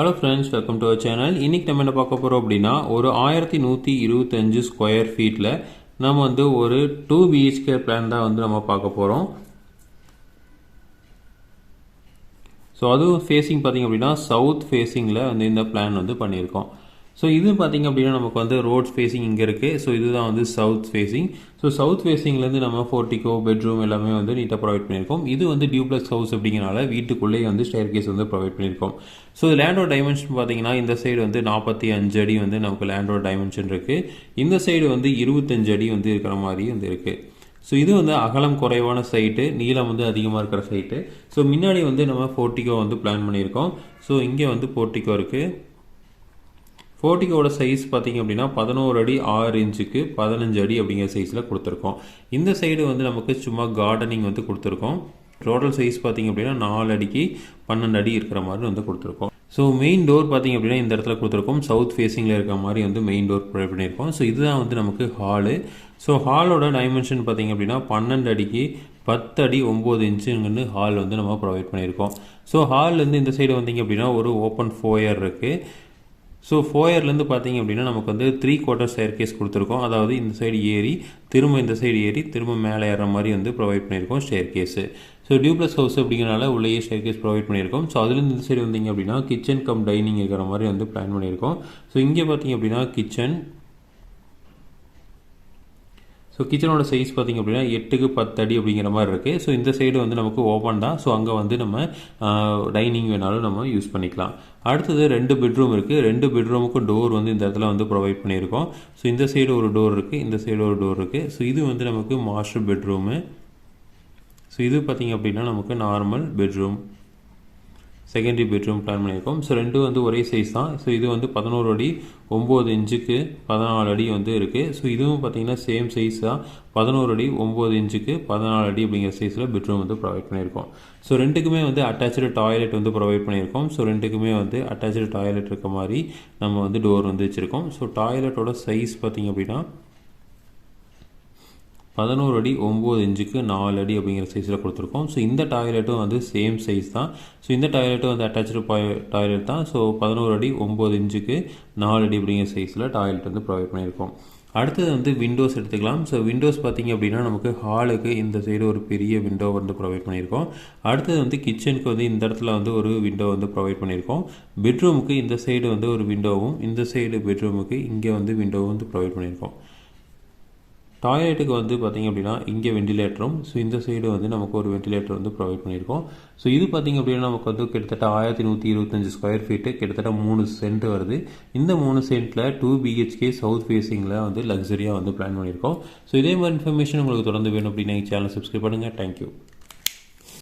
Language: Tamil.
Hello friends welcome to our channel இன்றைக்கி நம்ம என்ன பார்க்க போகிறோம் அப்படின்னா ஒரு ஆயிரத்தி நூற்றி இருபத்தஞ்சு ஸ்கொயர் ஃபீட்டில் நம்ம வந்து ஒரு டூ பிஹெச்கே பிளான் தான் வந்து நம்ம பார்க்க போகிறோம் ஸோ அதுவும் ஃபேஸிங் பார்த்திங்க அப்படின்னா சவுத் ஃபேஸிங்கில் வந்து இந்த பிளான் வந்து பண்ணியிருக்கோம். ஸோ இது பார்த்திங்க அப்படின்னா நமக்கு வந்து ரோட் ஃபேஸிங் இங்கே இருக்குது ஸோ இதுதான் வந்து சவுத் ஃபேஸிங் ஸோ சவுத் ஃபேஸிங்லேருந்து நம்ம ஃபோர்ட்டிக்கோ பெட்ரூம் எல்லாமே வந்து நீட்டாக ப்ரொவைட் பண்ணியிருக்கோம். இது வந்து டியூப்ளஸ் ஹவுஸ் அப்படிங்கிறனால வீட்டுக்குள்ளேயே வந்து ஸ்டேர் கேஸ் வந்து ப்ரொவைட் பண்ணியிருக்கோம். ஸோ லேண்டோட டைமென்ஷன் பார்த்தீங்கன்னா இந்த சைடு வந்து நாற்பத்தி அஞ்சு அடி வந்து நமக்கு லேண்டோட டைமென்ஷன் இருக்குது இந்த சைடு வந்து இருபத்தஞ்சு அடி வந்து இருக்கிற மாதிரி வந்து இருக்குது ஸோ இது வந்து அகலம் குறைவான சைட்டு நீளம் வந்து அதிகமாக இருக்கிற சைட்டு ஸோ முன்னாடி வந்து நம்ம போர்ட்டிகோ வந்து பிளான் பண்ணியிருக்கோம். ஸோ இங்கே வந்து போர்ட்டிகோ இருக்குது போர்ட்டிகோட சைஸ் பார்த்தீங்க அப்படின்னா பதினோரு அடி ஆறு இன்ச்சுக்கு பதினஞ்சு அடி அப்படிங்கிற சைஸில் கொடுத்துருக்கோம். இந்த சைடு வந்து நமக்கு சும்மா கார்டனிங் வந்து கொடுத்துருக்கோம். டோட்டல் சைஸ் பார்த்தீங்க அப்படின்னா நாலு அடிக்கு பன்னெண்டு அடி இருக்கிற மாதிரி வந்து கொடுத்துருக்கோம். ஸோ மெயின் டோர் பார்த்திங்க அப்படின்னா இந்த இடத்துல கொடுத்துருக்கோம். சவுத் ஃபேஸிங்கில் இருக்கிற மாதிரி வந்து மெயின் டோர் ப்ரொவைட் பண்ணியிருக்கோம். ஸோ இதுதான் வந்து நமக்கு ஹாலு ஸோ ஹாலோட டைமென்ஷன் பார்த்தீங்க அப்படின்னா பன்னெண்டு அடிக்கு பத்து அடி ஒம்பது இன்ச்சுங்கன்னு ஹால் வந்து நம்ம ப்ரொவைட் பண்ணியிருக்கோம். ஸோ ஹால்லேருந்து இந்த சைடு வந்தீங்க அப்படின்னா ஒரு ஓப்பன் ஃபோயர் இருக்குது ஸோ ஃபோயர்லேருந்து பார்த்தீங்க அப்படின்னா நமக்கு வந்து த்ரீ குவார்ட்டர் ஸ்டேர் கேஸ் கொடுத்துருக்கோம். அதாவது இந்த சைடு ஏறி திரும்ப இந்த சைடு ஏறி திரும்ப மேலே ஏற மாதிரி வந்து ப்ரொவைட் பண்ணியிருக்கோம் staircase so duplex house அப்படிங்கிறனால உள்ளேயே ஸ்டேர் கேஸ் ப்ரொவைட் பண்ணியிருக்கோம். ஸோ அதுலேருந்து இந்த சைடு வந்தீங்க அப்படின்னா கிச்சன் கம் டைனிங் இருக்கிற மாதிரி வந்து பிளான் பண்ணியிருக்கோம். ஸோ இங்கே பார்த்தீங்க அப்படின்னா கிச்சன் ஸோ கிச்சனோட சைஸ் பார்த்திங்க அப்படின்னா எட்டுக்கு பத்து அடி அப்படிங்கிற மாதிரி இருக்குது ஸோ இந்த சைடு வந்து நமக்கு ஓப்பன் தான். ஸோ அங்கே வந்து நம்ம டைனிங் வேணாலும் நம்ம யூஸ் பண்ணிக்கலாம். அடுத்தது ரெண்டு பெட்ரூம் இருக்குது ரெண்டு பெட்ரூமுக்கும் டோர் வந்து இந்த இடத்துல வந்து ப்ரொவைட் பண்ணியிருக்கோம். ஸோ இந்த சைடு ஒரு டோர் இருக்குது இந்த சைடு ஒரு டோர் இருக்குது ஸோ இது வந்து நமக்கு மாஸ்டர் பெட்ரூமு ஸோ இது பார்த்திங்க அப்படின்னா நமக்கு normal bedroom secondary bedroom plan பண்ணியிருக்கோம். ஸோ ரெண்டும் வந்து ஒரே சைஸ் தான். ஸோ இது வந்து பதினோரு அடி ஒம்பது இன்ச்சுக்கு பதினாலு அடி வந்து இருக்குது ஸோ இதுவும் பார்த்திங்கன்னா சேம் சைஸ் தான். பதினோரு அடி ஒம்பது இன்ச்சுக்கு பதினாலு அடி அப்படிங்கிற சைஸில் பெட்ரூம் வந்து ப்ரொவைட் பண்ணியிருக்கோம். ஸோ ரெண்டுக்குமே வந்து அட்டாச்சு டாய்லெட் வந்து ப்ரொவைட் பண்ணியிருக்கோம். ஸோ ரெண்டுக்குமே வந்து அட்டாச்சு டாய்லெட் இருக்க மாதிரி நம்ம வந்து டோர் வந்து வச்சுருக்கோம். ஸோ டாய்லெட்டோட சைஸ் பார்த்திங்க அப்படின்னா பதினோரு அடி ஒம்பது இன்ச்சுக்கு நாலு அடி அப்படிங்கிற சைஸில் கொடுத்துருக்கோம். ஸோ இந்த டாய்லெட்டும் வந்து சேம் சைஸ் தான். ஸோ இந்த டாய்லெட்டும் வந்து அட்டாச்சு டாய்லெட் தான். ஸோ பதினோரு அடி ஒம்பது இன்ச்சுக்கு நாலு அடி அப்படிங்கிற சைஸில் டாய்லெட் வந்து ப்ரொவைட் பண்ணியிருக்கோம். அடுத்தது வந்து விண்டோஸ் எடுத்துக்கலாம். ஸோ விண்டோஸ் பார்த்திங்க அப்படின்னா நமக்கு ஹாலுக்கு இந்த சைடு ஒரு பெரிய விண்டோ வந்து ப்ரொவைட் பண்ணியிருக்கோம். அடுத்தது வந்து கிச்சனுக்கு வந்து இந்த இடத்துல வந்து ஒரு விண்டோ வந்து ப்ரொவைட் பண்ணியிருக்கோம். பெட்ரூமுக்கு இந்த சைடு வந்து ஒரு விண்டோவும் இந்த சைடு பெட்ரூமுக்கு இங்கே வந்து விண்டோவும் வந்து ப்ரொவைட் பண்ணியிருக்கோம். டாய்லெட்டுக்கு வந்து பார்த்திங்க அப்படின்னா இங்கே வெண்டிலேட்டரும் ஸோ இந்த சைடு வந்து நமக்கு ஒரு வெண்டிலேட்டர் வந்து ப்ரொவைட் பண்ணியிருக்கோம். ஸோ இது பார்த்திங்க அப்படின்னா நமக்கு வந்து கிட்டத்தட்ட ஆயிரத்தி நூற்றி இருபத்தஞ்சு ஸ்கொயர் ஃபீட்டு கிட்டத்தட்ட மூணு சென்ட் வருது. இந்த மூணு சென்ட்டில் டூ பிஹெச்கே சவுத் ஃபேஸிங்கில் வந்து லக்ஸரியாக வந்து பிளான் பண்ணியிருக்கோம். ஸோ இதே மாதிரி இன்ஃபர்மேஷன் உங்களுக்கு தொடர்ந்து வேணும் அப்படின்னு சேனல் சப்ஸ்கிரைப் பண்ணுங்கள் தேங்க்யூ